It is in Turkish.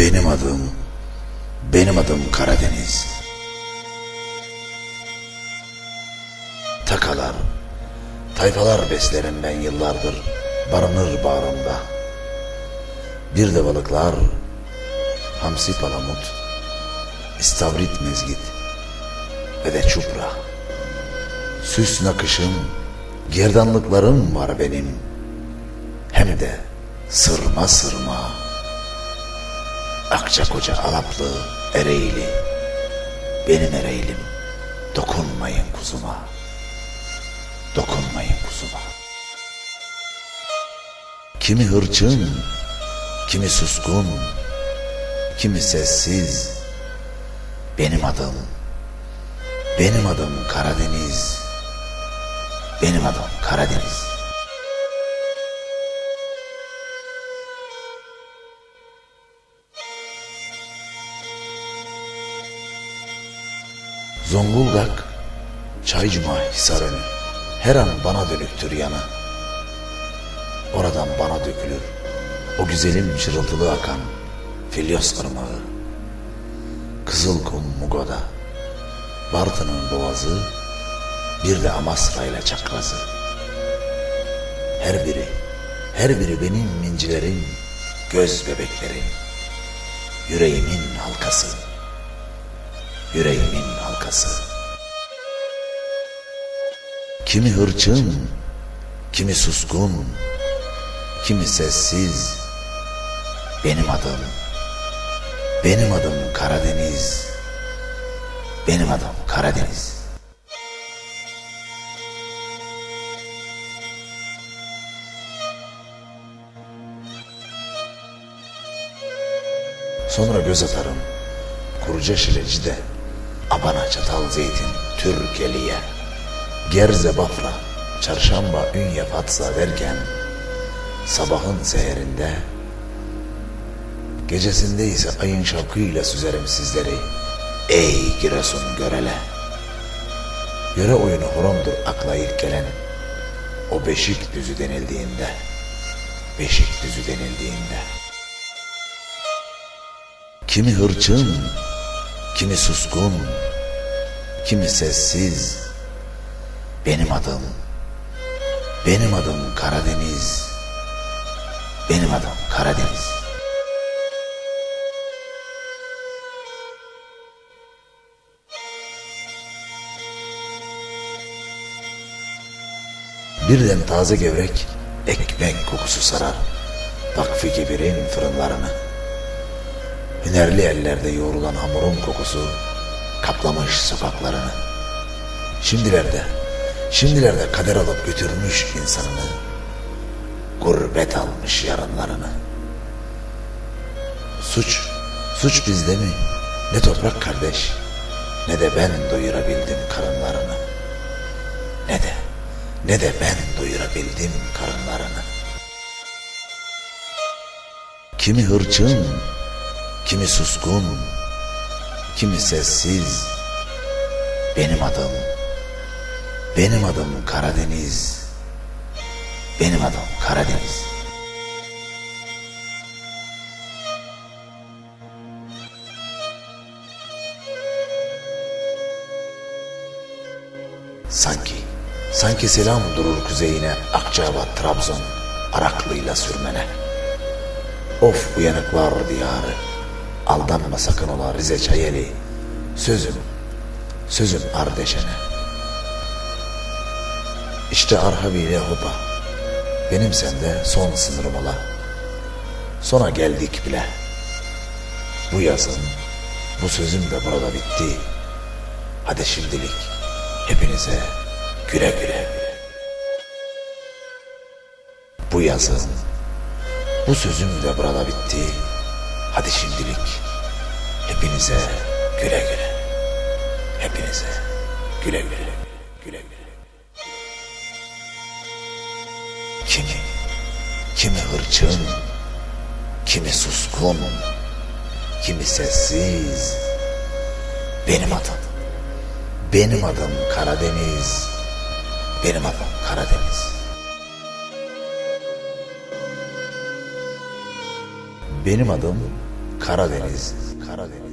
Benim adım, benim adım Karadeniz. Takalar, tayfalar beslerim ben yıllardır, barınır bağrımda. Bir de balıklar, hamsi palamut, istavrit mezgit ve de çupra. Süs nakışım, gerdanlıklarım var benim. Hem de sırma sırma. Akçakoca Alaplı, Ereğli. Benim Ereğlim. Dokunmayın kuzuma. Dokunmayın kuzuma. Kimi hırçın, kimi suskun, kimi sessiz. Benim adım, benim adım Karadeniz. Benim adım Karadeniz. Zonguldak, Çaycuma Hisarönü her an bana dönüktür yanı. Oradan bana dökülür o güzelim şırıltılı akan Filyos ırmağı. Kızılkum Mugo'da, Bartın'ın boğazı, bir de Amasra ile çakrazı. Her biri, her biri benim mincilerim, göz bebeklerim, yüreğimin halkası yüreğimin halkası. Kimi hırçın, kimi suskun, kimi sessiz. Benim adım, benim adım Karadeniz. Benim adım Karadeniz. Sonra göz atarım Kuruca Şilecide, Abana Çatal Zeytin, Türkeliye, Gerze Bafra, Çarşamba Ünye Fatsa derken, sabahın seherinde, gecesinde ise ayın şavkıyla süzerim sizleri, ey Giresun görele. Yöre oyunu horondur akla ilk gelen, o beşik düzü denildiğinde, beşik düzü denildiğinde. Kimi hırçın, kimi suskun, kimi sessiz. Benim adım, benim adım Karadeniz. Benim adım Karadeniz. Birden taze gevrek, ekmek kokusu sarar. Vakfi Kibir'in fırınlarını. Hünerli ellerde yoğrulan hamurun kokusu kaplamış sokaklarını. Şimdilerde, şimdilerde kader alıp götürmüş insanını. Gurbet almış yarınlarını. Suç, suç bizde mi? Ne toprak kardeş, ne de ben doyurabildim karınlarını. Ne de, ne de ben doyurabildim karınlarını. Kimi hırçın, kimi suskun, kimi sessiz. Benim adım, benim adım Karadeniz. Benim adım Karadeniz. Sanki, sanki selam durur kuzeyine Akçabat, Trabzon, Araklıyla sürmene. Of uyanıklar diyarı, aldanma sakın ola Rize Çayeli. Sözüm, sözüm Ardeşen'e. İşte Arhavi ile Hopa, benim sende son sınırım ola. Sona geldik bile. Bu yazın, bu sözüm de burada bitti. Hadi şimdilik hepinize güle güle. Bu yazın, bu sözüm de burada bitti. Hadi şimdilik hepinize güle güle. Hepinize güle güle. Güle güle. Kimi, kimi hırçın, kimi suskun, kimi sessiz. Benim adım, benim adım Karadeniz. Benim adım Karadeniz. Benim adım Karadeniz, Karadeniz,